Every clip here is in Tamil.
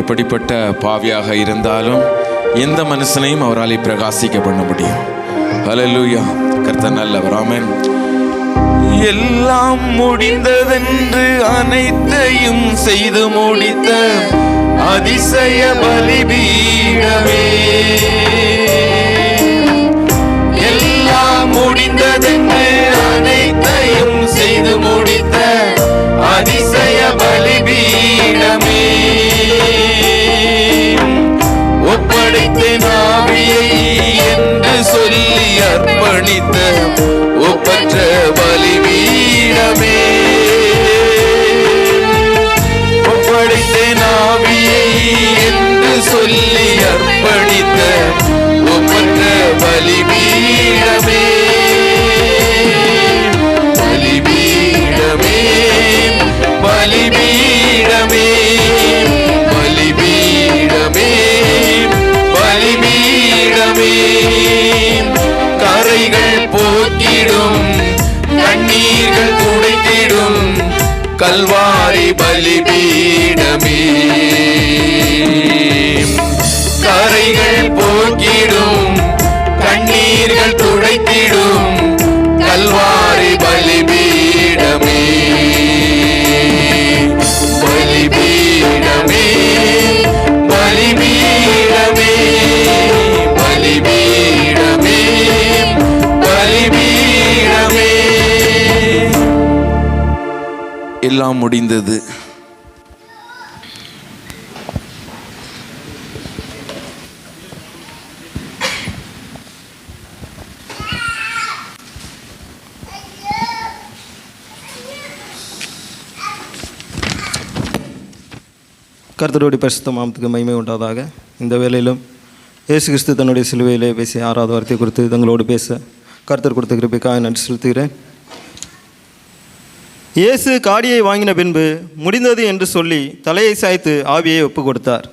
எப்படிப்பட்ட பாவியாக இருந்தாலும் எந்த மனுஷனையும் அவரால் பிரகாசிக்க பண்ண முடியும். ஹலலூயா கர்த்த நல்லவர். ஆமென் எல்லாம் முடிந்ததென்று அனைத்தையும் செய்து முடித்த அதிசய பலிபீடமே. எல்லாம் முடிந்ததென்று அனைத்தையும் செய்து முடித்த ஒப்படைத்த நாவியை என்று சொல்லி அர்ப்பணித்த ஒப்பற்ற பலிபீடமே. ஒப்படைத்த நாவியை என்று சொல்லி அர்ப்பணித்த கல்வாரி பலிபீடமே. எல்லாம் முடிந்தது. கர்த்தருடைய பரிசுத்த மாமத்துக்கு மகிமை உண்டாதாக இந்த வேலையிலும் இயேசு கிறிஸ்து தன்னுடைய சிலுவையிலே பேசி ஆறாவது வார்த்தை குறித்து தங்களோடு பேச கர்த்தர் கொடுத்த கிருப்பிக்காக நன்றி செலுத்துகிறேன். இயேசு காடியை வாங்கின பின்பு முடிந்தது என்று சொல்லி தலையை சாய்த்து ஆவியை ஒப்பு கொடுத்தார்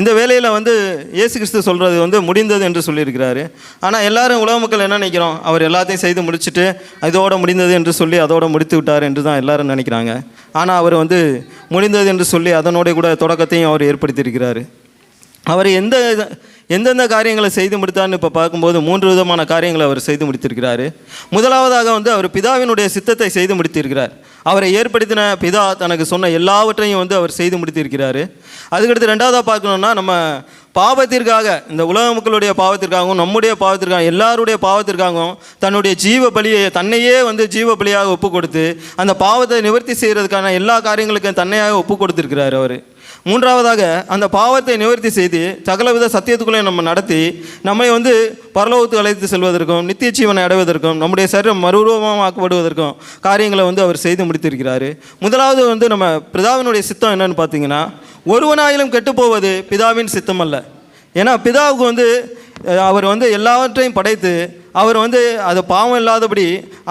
இந்த வேலையில் வந்து இயேசு கிறிஸ்து சொல்கிறது வந்து முடிந்தது என்று சொல்லியிருக்கிறாரு. ஆனால் எல்லாரும் உலக மக்கள் என்ன நினைக்கிறோம்? அவர் எல்லாத்தையும் செய்து முடிச்சுட்டு இதோட முடிந்தது என்று சொல்லி அதோட முடித்து விட்டார் என்று தான் எல்லாரும் நினைக்கிறாங்க. ஆனால் அவர் வந்து முடிந்தது என்று சொல்லி அதனோட கூட தொடக்கத்தையும் அவர் ஏற்படுத்தியிருக்கிறாரு. அவர் எந்த எந்தெந்த காரியங்களை செய்து முடித்தார்னு இப்போ பார்க்கும்போது மூன்று விதமான காரியங்களை அவர் செய்து முடித்திருக்கிறார். முதலாவதாக வந்து அவர் பிதாவினுடைய சித்தத்தை செய்து முடித்திருக்கிறார். அவரை ஏற்படுத்தின பிதா தனக்கு சொன்ன எல்லாவற்றையும் வந்து அவர் செய்து முடித்திருக்கிறார். அதுக்கடுத்து ரெண்டாவதாக பார்க்கணுன்னா நம்ம பாவத்திற்காக இந்த உலக மக்களுடைய பாவத்திற்காகவும் நம்முடைய பாவத்திற்காக எல்லாருடைய பாவத்திற்காகவும் தன்னுடைய ஜீவ பலியை தன்னையே வந்து ஜீவ பலியாக ஒப்பு கொடுத்து அந்த பாவத்தை நிவர்த்தி செய்கிறதுக்கான எல்லா காரியங்களுக்கும் தன்னையாக ஒப்பு கொடுத்துருக்கிறார் அவர். மூன்றாவதாக அந்த பாவத்தை நிவர்த்தி செய்து சகலவித சத்தியத்துக்குள்ளே நம்ம நடத்தி நம்மை வந்து பரலோகத்துக்கு அழைத்து செல்வதற்கும் நித்திய ஜீவனை அடைவதற்கும் நம்முடைய சரீரம் மறுரூபமாக்கப்படுவதற்கும் காரியங்களை வந்து அவர் செய்து முடித்திருக்கிறார். முதலாவது வந்து நம்ம பிதாவினுடைய சித்தம் என்னன்னு பார்த்தீங்கன்னா ஒருவனாயிலும் கெட்டுப்போவது பிதாவின் சித்தம் அல்ல ஏன்னா பிதாவுக்கு வந்து அவர் வந்து எல்லாவற்றையும் படைத்து அவர் வந்து அது பாவம் இல்லாதபடி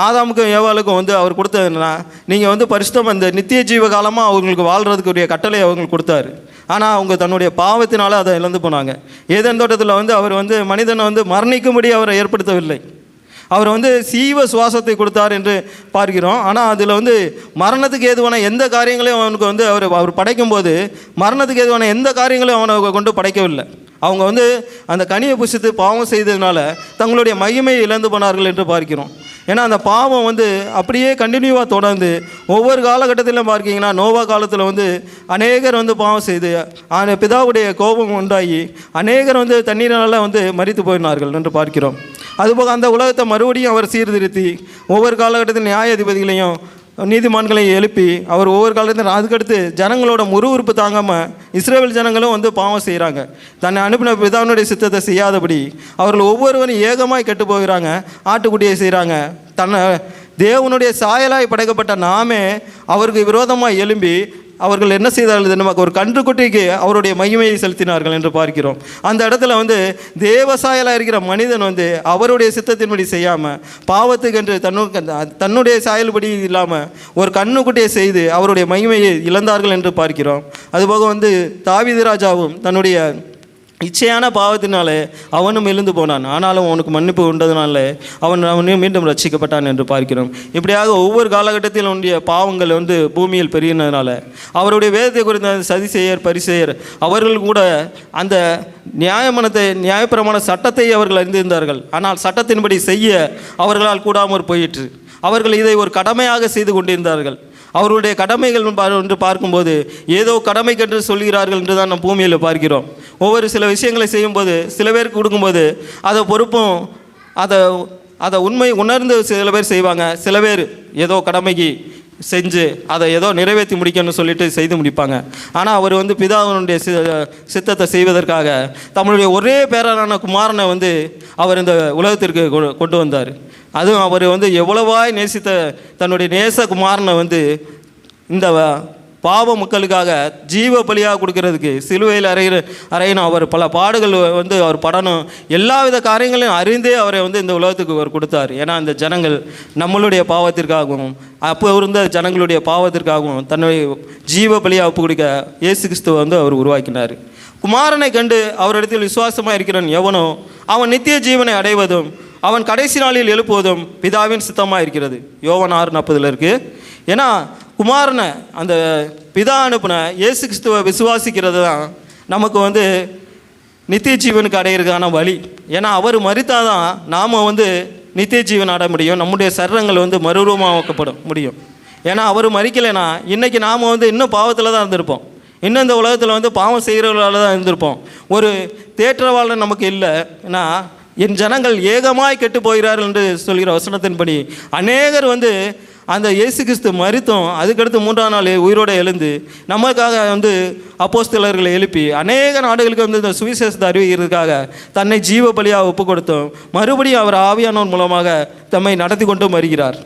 ஆதாமுக்கும் ஏவாளுக்கும் வந்து அவர் கொடுத்தது என்னன்னா நீங்கள் வந்து பரிசுத்தம் அந்த நித்திய ஜீவ காலமாக அவங்களுக்கு வாழ்கிறதுக்குரிய கட்டளை அவங்களுக்கு கொடுத்தாரு. ஆனால் அவங்க தன்னுடைய பாவத்தினால அதை இழந்து போனாங்க. ஏதேன் தோட்டத்தில் வந்து அவர் வந்து மனிதனை வந்து மரணிக்கும்படி அவரை ஏற்படுத்தவில்லை. அவர் வந்து சீவ சுவாசத்தை கொடுத்தார் என்று பார்க்கிறோம். ஆனால் அதில் வந்து மரணத்துக்கு ஏதுவான எந்த காரியங்களையும் அவனுக்கு வந்து அவர் அவர் படைக்கும்போது மரணத்துக்கு ஏதுவான எந்த காரியங்களையும் அவனை கொண்டு படைக்கவில்லை. அவங்க வந்து அந்த கனியை புசித்து பாவம் செய்ததுனால தங்களுடைய மகிமையை இழந்து போனார்கள் என்று பார்க்கிறோம். ஏன்னா அந்த பாவம் வந்து அப்படியே கண்டினியூவாக தொடர்ந்து ஒவ்வொரு காலகட்டத்திலும் பார்க்கிங்கன்னா நோவா காலத்தில் வந்து அநேகர் வந்து பாவம் செய்து அந்த பிதாவுடைய கோபம் உண்டாகி அநேகர் வந்து தண்ணீரால் வந்து மறித்து போயினார்கள் என்று பார்க்கிறோம். அதுபோக அந்த உலகத்தை மறுபடியும் அவர் சீர்திருத்தி ஒவ்வொரு காலகட்டத்தில் நியாயாதிபதிகளையும் நீதிமான்களை எழுப்பி அவர் ஒவ்வொரு காலத்தில் அதுக்கடுத்து ஜனங்களோட முறுவுறுப்பு தாங்காமல் இஸ்ரேல் ஜனங்களும் வந்து பாவம் செய்கிறாங்க தன்னை அனுப்பின பிதாவினுடைய சித்தத்தை செய்யாதபடி அவர்கள் ஒவ்வொருவரும் ஏகமாய் கெட்டு போகிறாங்க ஆட்டுக்குட்டியை செய்கிறாங்க தன்னை தேவனுடைய சாயலாய் படைக்கப்பட்ட நாமே அவருக்கு விரோதமாக எழும்பி அவர்கள் என்ன செய்தார்கள் நமக்கு ஒரு கன்றுக்குட்டிக்கு அவருடைய மகிமையை செலுத்தினார்கள் என்று பார்க்கிறோம். அந்த இடத்துல வந்து தேவசாயலாக இருக்கிற மனிதன் வந்து அவருடைய சித்தத்தின்படி செய்யாமல் பாவத்துக்கென்று தன்னு தன்னுடைய சாயல்படி இல்லாமல் ஒரு கண்ணுக்குட்டியை செய்து அவருடைய மகிமையை இழந்தார்கள் என்று பார்க்கிறோம். அதுபோக வந்து தாவிதராஜாவும் தன்னுடைய இச்சையான பாவத்தினாலே அவனும் எழுந்து போனான். ஆனாலும் அவனுக்கு மன்னிப்பு உண்டதுனால அவன் அவனையும் மீண்டும் ரட்சிக்கப்பட்டான் என்று பார்க்கிறோம். இப்படியாக ஒவ்வொரு காலகட்டத்தில் பாவங்கள் வந்து பூமியில் பெருகினதுனால அவருடைய வேதத்தை குறித்த சதிசெயர் பரிசெயர் அவர்கள் கூட அந்த நியாயமனத்தை நியாயப்பிரமாண சட்டத்தை அவர்கள் அறிந்திருந்தார்கள். ஆனால் சட்டத்தின்படி செய்ய அவர்களால் கூடாமற் போயிற்று. அவர்கள் இதை ஒரு கடமையாக செய்து கொண்டிருந்தார்கள். அவருடைய கடமைகள் என்று பார்க்கும்போது ஏதோ கடமைக்கென்று சொல்கிறார்கள் என்று தான் நம் பூமியில் பார்க்கிறோம். ஒவ்வொரு சில விஷயங்களை செய்யும்போது சில பேருக்கு கொடுக்கும்போது அதை பொறுப்பும் அதை அதை உண்மை உணர்ந்து சில பேர் செய்வாங்க. சில பேர் ஏதோ கடமைக்கு செஞ்சு அதை ஏதோ நிறைவேற்றி முடிக்கணும்னு சொல்லிட்டு செய்து முடிப்பாங்க. ஆனால் அவர் வந்து பிதாவினுடைய சி சித்தத்தை செய்வதற்காக தம்முடைய ஒரே பேரரான குமாரனை வந்து அவர் இந்த உலகத்திற்கு கொ- கொண்டு வந்தார். அதுவும் அவர் வந்து எவ்வளவாய் நேசித்த தன்னுடைய நேச குமாரனை வந்து இந்த பாவ மக்களுக்காக ஜீவ பலியாக கொடுக்கறதுக்கு சிலுவையில் அறையிற அறையணும் அவர் பல பாடுகள் வந்து அவர் படணும். எல்லா வித காரியங்களையும் அறிந்தே அவரை வந்து இந்த உலகத்துக்கு அவர் கொடுத்தார். ஏன்னா அந்த ஜனங்கள் நம்மளுடைய பாவத்திற்காகவும் அப்போ இருந்த ஜனங்களுடைய பாவத்திற்காகவும் தன்னுடைய ஜீவ பலியாக ஒப்பு கொடுக்க இயேசு கிறிஸ்துவை வந்து அவர் உருவாக்கினார். குமாரனை கண்டு அவரிடத்தில் விசுவாசமாக இருக்கிறான் எவனோ அவன் நித்திய ஜீவனை அடைவதும் அவன் கடைசி நாளில் எழுப்புவதும் பிதாவின் சித்தமாக இருக்கிறது. யோவன் ஆறு நாற்பதில் இருக்குது ஏன்னா குமாரனை அந்த பிதா அனுப்பின இயேசு கிறிஸ்துவை விசுவாசிக்கிறது தான் நமக்கு வந்து நித்திய ஜீவனுக்கு அடையிறதுக்கான வழி. ஏன்னா அவர் மறித்தாதான் நாம் வந்து நித்திய ஜீவன் அடைய முடியும். நம்முடைய சரீரங்கள் வந்து மறுரூபமாக்கப்படும் முடியும். ஏன்னா அவர் மறிக்கலைன்னா இன்றைக்கி நாம் வந்து இன்னும் பாவத்தில் தான் இருந்திருப்போம். இன்னும் இந்த உலகத்தில் வந்து பாவம் செய்கிறவர்களால் தான் இருந்திருப்போம். ஒரு தேற்றவாளர் நமக்கு இல்லைன்னா என் ஜனங்கள் ஏகமாய் கெட்டு போகிறார்கள் என்று சொல்கிற வசனத்தின்படி அநேகர் வந்து அந்த இயேசு கிறிஸ்து மறித்தோம் அதுக்கடுத்து மூன்றாம் நாள் உயிரோடு எழுந்து நமக்காக வந்து அப்போஸ்தலர்களை எழுப்பி அநேக நாடுகளுக்கு வந்து இந்த சுவிசேஷத்தை அறிவிக்கிறதுக்காக தன்னை ஜீவ பலியாக ஒப்பு கொடுத்தோம் மறுபடியும் அவர் ஆவியானவன் மூலமாக தம்மை நடத்தி கொண்டும் வருகிறார்.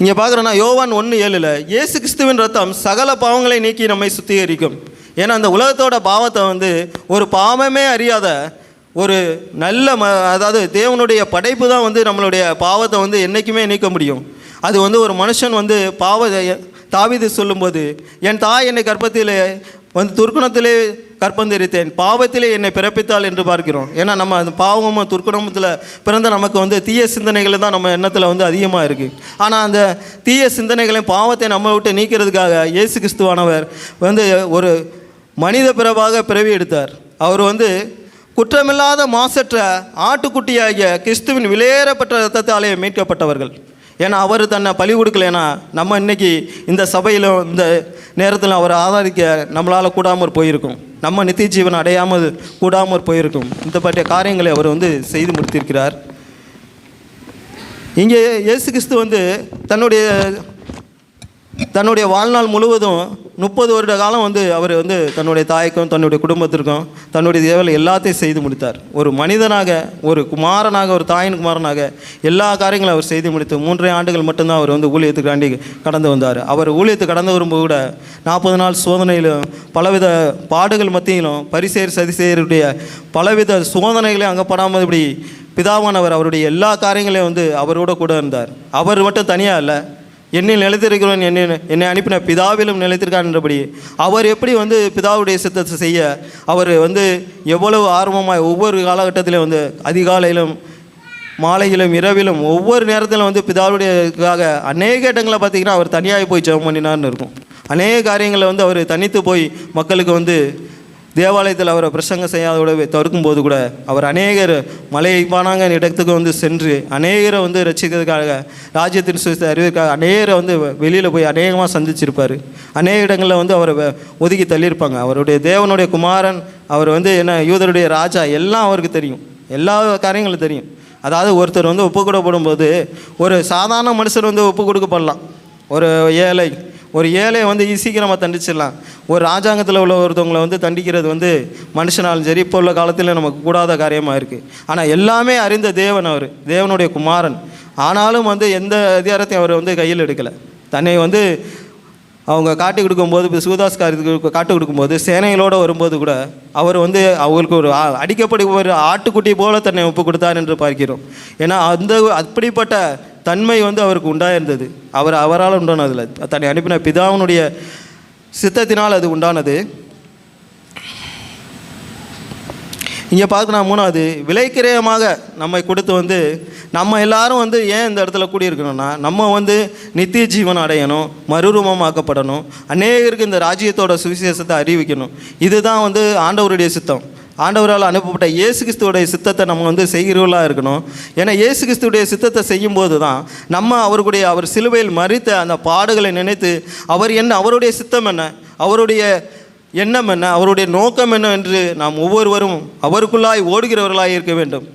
இங்கே பார்க்குறோன்னா யோவான் ஒன்று ஏழில் இயேசு கிறிஸ்துவின் ரத்தம் சகல பாவங்களை நீக்கி நம்மை சுத்திகரிக்கும். ஏன்னா அந்த உலகத்தோட பாவத்தை வந்து ஒரு பாவமே அறியாத ஒரு நல்ல ம அதாவது தேவனுடைய படைப்பு தான் வந்து நம்மளுடைய பாவத்தை வந்து என்றைக்குமே நீக்க முடியும். அது வந்து ஒரு மனுஷன் வந்து பாவ தாவிது சொல்லும்போது என் தாய் என்னை கர்ப்பத்திலே வந்து துர்க்குணத்திலே கற்பந்தரித்தேன் பாவத்திலே என்னை பிறப்பித்தாள் என்று பார்க்கிறோம். ஏன்னா நம்ம அந்த பாவமும் துர்க்குணமத்தில் பிறந்த நமக்கு வந்து தீய சிந்தனைகள் தான் நம்ம எண்ணத்தில் வந்து அதிகமாக இருக்குது ஆனால் அந்த தீய சிந்தனைகளையும் பாவத்தை நம்ம விட்டு நீக்கிறதுக்காக இயேசு கிறிஸ்துவானவர் வந்து ஒரு மனித பிறவாக பிறவி எடுத்தார். அவர் வந்து குற்றமில்லாத மாசற்ற ஆட்டுக்குட்டியாகிய கிறிஸ்துவின் விலையேறப்பட்ட ரத்தத்தாலே மீட்கப்பட்டவர்கள். ஏன்னா அவர் தன்னை பழி கொடுக்கலைன்னா நம்ம இன்னைக்கு இந்த சபையிலும் இந்த நேரத்தில் அவரை ஆதரிக்க நம்மளால் கூடாமற் போயிருக்கும். நம்ம நித்திய ஜீவன் அடையாமல் கூடாமற் போயிருக்கும். இந்த பற்றிய காரியங்களை அவர் வந்து செய்து முடித்திருக்கிறார். இங்கே இயேசு கிறிஸ்து வந்து தன்னுடைய தன்னுடைய வாழ்நாள் முழுவதும் முப்பது வருட காலம் வந்து அவர் வந்து தன்னுடைய தாய்க்கும் தன்னுடைய குடும்பத்திற்கும் தன்னுடைய தேவையில் எல்லாத்தையும் செய்து முடித்தார். ஒரு மனிதனாக ஒரு குமாரனாக ஒரு தாயின் குமாரனாக எல்லா காரியங்களும் அவர் செய்து முடித்து மூன்றரை ஆண்டுகள் மட்டும்தான் அவர் வந்து ஊழியத்துக்காண்டி கடந்து வந்தார். அவர் ஊழியத்தை கடந்து வரும்போது கூட நாற்பது நாள் சோதனையிலும் பலவித பாடுகள் மத்தியிலும் பரிசேர் சதிசேருடைய பலவித சோதனைகளையும் அங்கே படாமல் இப்படி பிதாவானவர் அவருடைய எல்லா காரியங்களையும் வந்து அவரோட கூட இருந்தார். அவர் மட்டும் தனியாக இல்லை என்னில் நிலைத்திருக்கிறவன் என்னை என்னை அனுப்பின பிதாவிலும் நிலைத்திருக்கான் என்றபடி அவர் எப்படி வந்து பிதாவுடைய சித்தத்தை செய்ய அவர் வந்து எவ்வளவு ஆர்வமாக ஒவ்வொரு காலகட்டத்திலும் வந்து அதிகாலையிலும் மாலையிலும் இரவிலும் ஒவ்வொரு நேரத்திலும் வந்து பிதாவுடையக்காக அநேக இடங்களை பார்த்தீங்கன்னா அவர் தனியாக போய் ஜெபம் பண்ணினார்னு இருக்கும். அநேக காரியங்களை வந்து அவர் தனித்து போய் மக்களுக்கு வந்து தேவாலயத்தில் அவரை பிரசங்கம் செய்யாதோட தவிர்க்கும்போது கூட அவர் அநேகர் மலையை பானாங்க இடத்துக்கு வந்து சென்று அநேகரை வந்து ரசிக்கிறதுக்காக ராஜ்யத்தின் சுவிசத்தை அறிவதற்காக அநேகரை வந்து வெளியில் போய் அநேகமாக சந்திச்சிருப்பார். அநேக இடங்களில் வந்து அவரை வ- ஒதுக்கி தள்ளியிருப்பாங்க. அவருடைய தேவனுடைய குமாரன் அவர் வந்து என்ன யூதருடைய ராஜா எல்லாம் அவருக்கு தெரியும். எல்லா காரியங்களும் தெரியும். அதாவது ஒருத்தர் வந்து ஒப்பு கொடுக்கப்படும்போது ஒரு சாதாரண மனுஷர் வந்து ஒப்பு கொடுக்கப்படலாம் ஒரு ஏழை ஒரு ஏழையை வந்து சீக்கிரமாக தண்டிச்சிடலாம். ஒரு ராஜாங்கத்தில் உள்ள ஒருத்தவங்களை வந்து தண்டிக்கிறது வந்து மனுஷனாலும் சரி இப்போ உள்ள காலத்தில் நமக்கு கூடாத காரியமாக இருக்குது ஆனால் எல்லாமே அறிந்த தேவன் அவர் தேவனுடைய குமாரன். ஆனாலும் வந்து எந்த அதிகாரத்தையும் அவர் வந்து கையில் எடுக்கலை. தன்னை வந்து அவங்க காட்டி கொடுக்கும்போது இப்போ சூதாஸ் காரியத்துக்கு காட்டு கொடுக்கும்போது சேனைகளோடு வரும்போது கூட அவர் வந்து அவங்களுக்கு ஒரு அடிக்கப்படி ஒரு ஆட்டுக்குட்டி போல தன்னை ஒப்பு கொடுத்தார் என்று பார்க்கிறோம். ஏன்னா அந்த அப்படிப்பட்ட தன்மை வந்து அவருக்கு உண்டாயிருந்தது. அவர் அவரால் உண்டானதில்லை. தன்னை அனுப்பின பிதாவினுடைய சித்தத்தினால் அது உண்டானது. இங்கே பார்க்கலாம் மூணாவது. விலைக்கிரயமாக நம்மை கொடுத்து வந்து நம்ம எல்லாரும் வந்து ஏன் இந்த இடத்துல கூடியிருக்கணும்னா நம்ம வந்து நித்திய ஜீவன் அடையணும் மறுரூபமாக்கப்படணும் அநேகருக்கு இந்த ராஜ்யத்தோட சுவிசேஷத்தை அறிவிக்கணும். இதுதான் வந்து ஆண்டவருடைய சித்தம். ஆண்டவரால் அனுப்பப்பட்ட இயேசு கிறிஸ்துவோடைய சித்தத்தை நம்ம வந்து செய்கிறவர்களாக இருக்கணும். ஏன்னா இயேசு கிறிஸ்துடைய சித்தத்தை செய்யும்போது தான் நம்ம அவருடைய அவர் சிலுவையில் மறித்த அந்த பாடுகளை நினைத்து அவர் என்ன அவருடைய சித்தம் என்ன அவருடைய எண்ணம் என்ன அவருடைய நோக்கம் என்ன என்று நாம் ஒவ்வொருவரும் அவருக்குள்ளாய் ஓடுகிறவர்களாய் இருக்க வேண்டும்.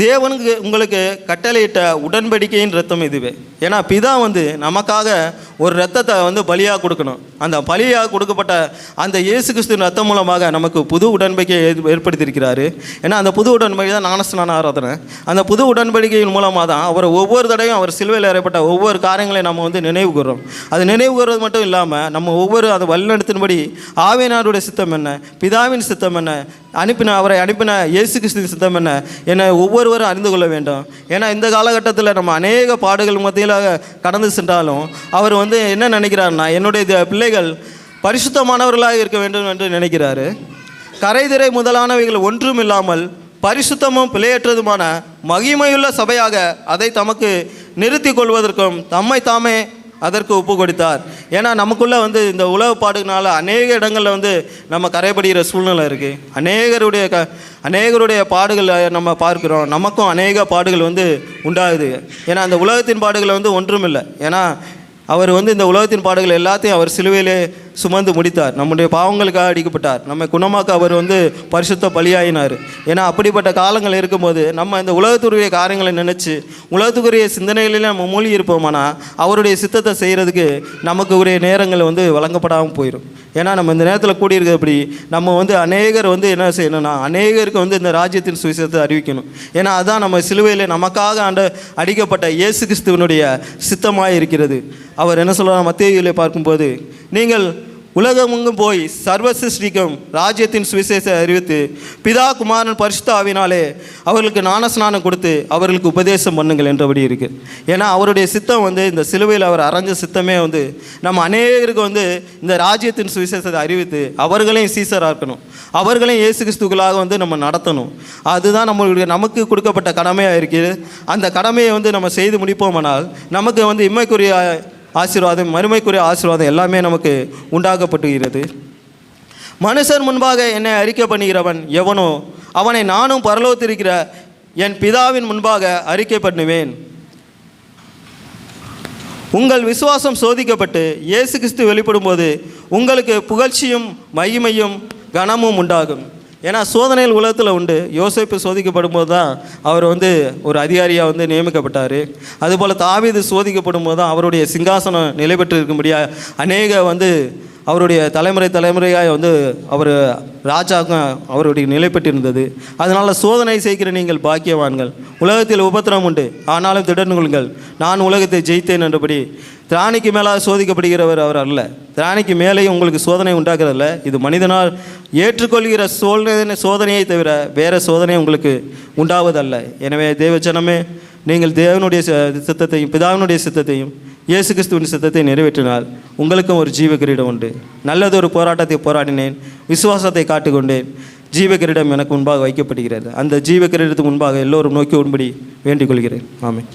தேவனுக்கு உங்களுக்கு கட்டளையிட்ட உடன்படிக்கையின் ரத்தம் இதுவே. ஏன்னா பிதா வந்து நமக்காக ஒரு ரத்தத்தை வந்து பலியாக கொடுக்கணும். அந்த பலியாக கொடுக்கப்பட்ட அந்த இயேசு கிறிஸ்து ரத்தம் மூலமாக நமக்கு புது உடன்படிக்கையை ஏற்படுத்தியிருக்கிறாரு. ஏன்னா அந்த புது உடன்படிக்கை தான் ஞானஸ்நான ஆராதனை. அந்த புது உடன்படிக்கையின் மூலமாக தான் அவர் ஒவ்வொரு தடையும் அவர் சிலுவையில் ஏற்பட்ட ஒவ்வொரு காரியங்களையும் நம்ம வந்து நினைவு கூறுறோம். அது நினைவு கூறுறது மட்டும் இல்லாமல் நம்ம ஒவ்வொரு அந்த வழிநடத்தின்படி ஆவியனாருடைய சித்தம் என்ன பிதாவின் சித்தம் என்ன அனுப்பின அவரை அனுப்பின இயேசு கிறிஸ்துவின் சித்தம் என்ன? என்னை ஒவ்வொருவரும் அறிந்து கொள்ள வேண்டும். ஏன்னா இந்த காலகட்டத்தில் நம்ம அநேக பாடுகள் மத்தியில் கடந்து சென்றாலும் அவர் வந்து என்ன நினைக்கிறாருன்னா என்னுடைய பிள்ளைகள் பரிசுத்தமானவர்களாக இருக்க வேண்டும் என்று நினைக்கிறாரு. கரைதிரை முதலானவைகள் ஒன்றும் இல்லாமல் பரிசுத்தமும் பிழையற்றதுமான மகிமையுள்ள சபையாக அதை தமக்கு நிறுத்தி கொள்வதற்கும் தம்மை தாமே அதற்கு ஒப்பு கொடுத்தார். ஏன்னா நமக்குள்ளே வந்து இந்த உலக பாடுனால அநேக இடங்களில் வந்து நம்ம கரைபடுகிற சூழ்நிலை இருக்குது அநேகருடைய க அநேகருடைய பாடுகளை நம்ம பார்க்கிறோம். நமக்கும் அநேக பாடுகள் வந்து உண்டாகுது. ஏன்னா அந்த உலகத்தின் பாடுகளை வந்து ஒன்றும் இல்லை ஏன்னா அவர் வந்து இந்த உலகத்தின் பாடுகள் எல்லாத்தையும் அவர் சிலுவையிலே சுமந்து முடித்தார். நம்முடைய பாவங்களுக்காக அடிக்கப்பட்டார். நம்மை குணமாக்க அவர் வந்து பரிசுத்த பலியாயினார். ஏன்னா அப்படிப்பட்ட காலங்கள் இருக்கும்போது நம்ம இந்த உலகத்துக்குரிய காரியங்களை நினச்சி உலகத்துக்குரிய சிந்தனைகளில் நம்ம மூழ்கி இருப்போமானா அவருடைய சித்தத்தை செய்கிறதுக்கு நமக்கு உரிய நேரங்கள் வந்து வழங்கப்படாமல் போயிடும் ஏன்னா நம்ம இந்த நேரத்தில் கூடியிருக்கிறபடி நம்ம வந்து அநேகர் வந்து என்ன செய்யணும்னா அநேகருக்கு வந்து இந்த ராஜ்யத்தின் சுவிசேஷத்தை அறிவிக்கணும். ஏன்னா அதுதான் நம்ம சிலுவையில் நமக்காக ஆண்ட அடிக்கப்பட்ட இயேசு கிறிஸ்துவனுடைய சித்தமாக இருக்கிறது. அவர் என்ன சொல்கிறார் மத்தியிலே பார்க்கும்போது நீங்கள் உலகமெங்கும் போய் சர்வ சிருஷ்டிக்கும் ராஜ்யத்தின் சுவிசேஷ அறிவித்து பிதா குமாரன் பரிசுத்தாவினாலே அவர்களுக்கு ஞானஸ்நானம் கொடுத்து அவர்களுக்கு உபதேசம் பண்ணுங்கள் என்றபடி இருக்குது ஏன்னா அவருடைய சித்தம் வந்து இந்த சிலுவையில் அவர் அரைஞ்ச சித்தமே வந்து நம்ம அநேகருக்கு வந்து இந்த ராஜ்யத்தின் சுவிசேஷத்தை அறிவித்து அவர்களையும் சீசராக இருக்கணும். அவர்களையும் இயேசு கிறிஸ்துக்களாக வந்து நம்ம நடத்தணும். அதுதான் நம்மளுடைய நமக்கு கொடுக்கப்பட்ட கடமையாக இருக்குது அந்த கடமையை வந்து நம்ம செய்து முடிப்போமானால் நமக்கு வந்து இம்மைக்குரிய ஆசீர்வாதம் மறுமைக்குரிய ஆசீர்வாதம் எல்லாமே நமக்கு உண்டாக்கப்படுகிறது மனுஷர் முன்பாக என்னை அறிக்கை பண்ணுகிறவன் எவனோ அவனை நானும் பரலோத்திருக்கிற என் பிதாவின் முன்பாக அறிக்கை பண்ணுவேன். உங்கள் விசுவாசம் சோதிக்கப்பட்டு இயேசு கிறிஸ்து வெளிப்படும்போது உங்களுக்கு புகழ்ச்சியும் மகிமையும் கனமும் உண்டாகும். ஏன்னா சோதனைகள் உலகத்தில் உண்டு. யோசிப்பு சோதிக்கப்படும் போது தான் அவர் வந்து ஒரு அதிகாரியாக வந்து நியமிக்கப்பட்டார். அதுபோல் தாவீது சோதிக்கப்படும் போது தான் அவருடைய சிங்காசனம் நிலை பெற்று இருக்கும்படியா அநேக வந்து அவருடைய தலைமுறை தலைமுறையாக வந்து அவர் ராஜாக்கும் அவருடைய நிலை பெற்றிருந்தது. அதனால் சோதனை செய்கிற நீங்கள் பாக்கியவான்கள். உலகத்தில் உபத்திரம் உண்டு. ஆனாலும் திடர்ந்து கொள்ளுங்கள். நான் உலகத்தை ஜெயித்தேன் என்றபடி திராணிக்கு மேலாக சோதிக்கப்படுகிறவர் அவர் அல்ல. திராணிக்கு மேலேயும் உங்களுக்கு சோதனை உண்டாகிறதில்ல. இது மனிதனால் ஏற்றுக்கொள்கிற சோதனை சோதனையை தவிர வேறு சோதனை உங்களுக்கு உண்டாவதல்ல. எனவே தேவச்சனமே நீங்கள் தேவனுடைய சித்தத்தையும் பிதாவினுடைய சித்தத்தையும் இயேசு கிறிஸ்துவின் சித்தத்தை நிறைவேற்றினால் உங்களுக்கும் ஒரு ஜீவ கிரீடம் உண்டு. நல்லதொரு போராட்டத்தை போராடினேன் விசுவாசத்தை காட்டுக்கொண்டேன். ஜீவ கிரீடம் எனக்கு முன்பாக வைக்கப்படுகிறது. அந்த ஜீவ கிரீடத்துக்கு முன்பாக எல்லோரும் நோக்கி உண்படி வேண்டிக் கொள்கிறேன். ஆமாம்